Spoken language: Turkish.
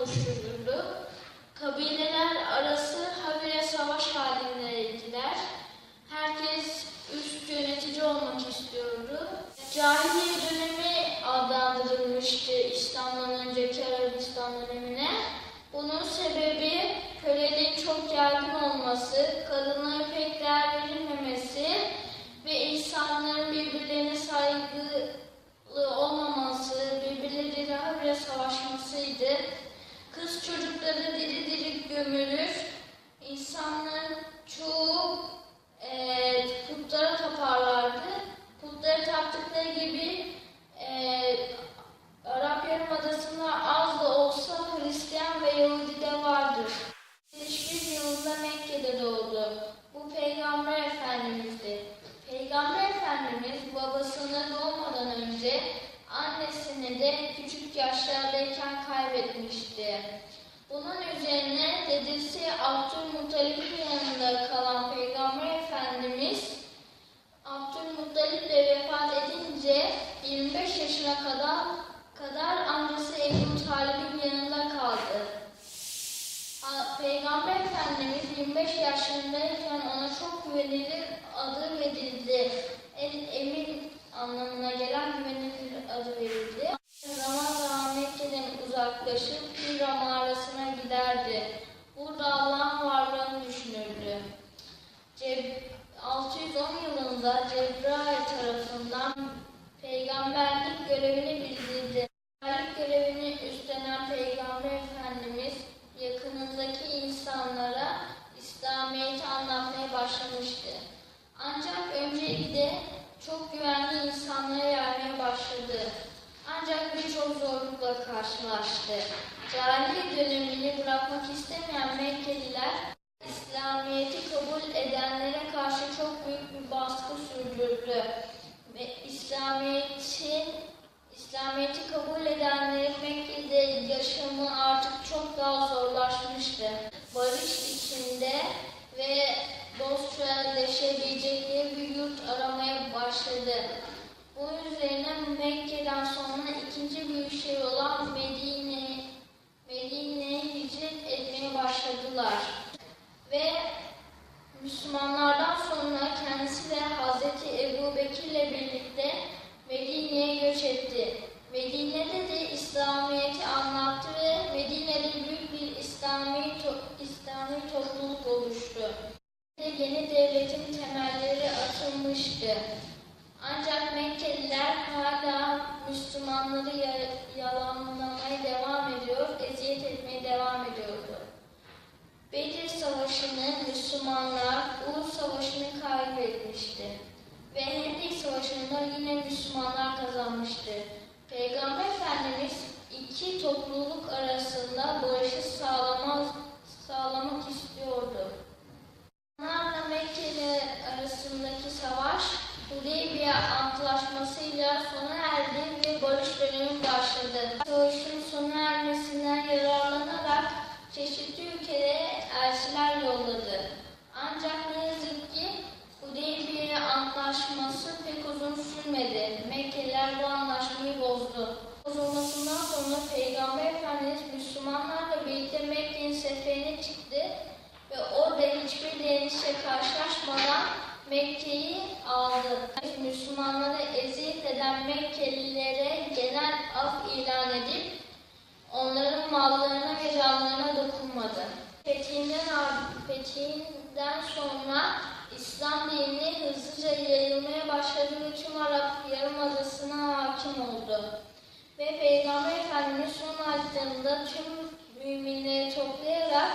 insanlar oluşturulurdu. Kabileler arası habire savaş halindeydiler. Herkes üst yönetici olmak istiyordu. Cahiliye dönemi adlandırılmıştı İslam'dan önceki Arabistan dönemine. Bunun sebebi köleliğin çok yaygın olması, kadınlara pek değer verilmemesi ve insanların birbirlerine saygılı olmaması, birbirleriyle habire savaşmasıydı. Kız çocukları diri diri gömülür. İnsanların çoğu eee putlara taparlardı. Putlara taptıkları gibi eee Arap Yarımadası'nda az da olsa Hristiyan ve Yahudi de vardır. 71 yılında Mekke'de doğdu. Bu Peygamber Efendimiz'di. Peygamber Efendimiz babasını doğmadan önce annesini de küçük yaşlardayken kaybetmişti. Bunun üzerine dedesi Abdülmuttalip'in yanında kalan Peygamber Efendimiz Abdülmuttalip de vefat edince 25 yaşına kadar kadar amcası Ebu Talib'in yanında kaldı. Peygamber Efendimiz 25 yaşındayken ona çok güvenilir adı verildi. El, emin anlamına gelen adı verildi. Zaman zaman Mekke'den uzaklaşıp Hira mağarasına giderdi. Burada Allah'ın varlığını düşünürdü. Ceb 610 yılında Cebrail tarafından peygamberlik görevini bildirdi. Peygamberlik görevini üstlenen Peygamber Efendimiz yakınındaki insanlara İslamiyet'i anlatmaya başlamıştı. Ancak öncelikle çok güvenli insanlara yaymaya başladı. Ancak birçok zorlukla karşılaştı. Cahiliye dönemini bırakmak istemeyen Mekkeliler İslamiyet'i kabul edenlere karşı çok büyük bir baskı sürdürdü. Ve İslamiyet'in İslamiyet'i kabul edenlerin Mekke'de yaşamı artık çok daha zorlaşmıştı. Barış içinde ve dostça yaşayabilecekleri bir yurt aramaya başladı. Bu üzerine Mekke'den sonra ikinci büyük şehir olan Medine, Medine'ye hicret etmeye başladılar. Ve Müslümanlardan sonra kendisi ve Hazreti Ebu Bekir'le birlikte Medine'ye göç etti. Medine'de de İslamiyet'i anlattı ve Medine'de büyük bir İslami, to- İslami topluluk oluştu. Ve Yeni devletin temelleri atılmıştı. Ancak Mekkeliler hala Müslümanları ya- yalanlamaya devam ediyor, eziyet etmeye devam ediyordu. Bedir Savaşı'nı Müslümanlar Uhud Savaşı'nı kaybetmişti. Ve Hendek Savaşı'nda yine Müslümanlar kazanmıştı. Peygamber Efendimiz iki topluluk arasında barışı Hudeybiye Antlaşması'yla sona erdi ve barış dönemi başladı. Savaşın sona ermesinden yararlanarak çeşitli ülkelere elçiler yolladı. Ancak ne yazık ki Hudeybiye Antlaşması pek uzun sürmedi. Mekkeliler bu anlaşmayı bozdu. Bozulmasından sonra Peygamber Efendimiz Müslümanlarla birlikte Mekke'nin seferine çıktı ve orada hiçbir direnişle karşılaşmadan Mekke'yi aldı. Müslümanları eziyet eden Mekkelilere genel af ilan edip onların mallarına ve canlarına dokunmadı. Fethinden, fethinden sonra İslam dini hızlıca yayılmaya başladı ve tüm Arap Yarımadası'na hakim oldu. Ve Peygamber Efendimiz son ayetlerinde tüm müminleri toplayarak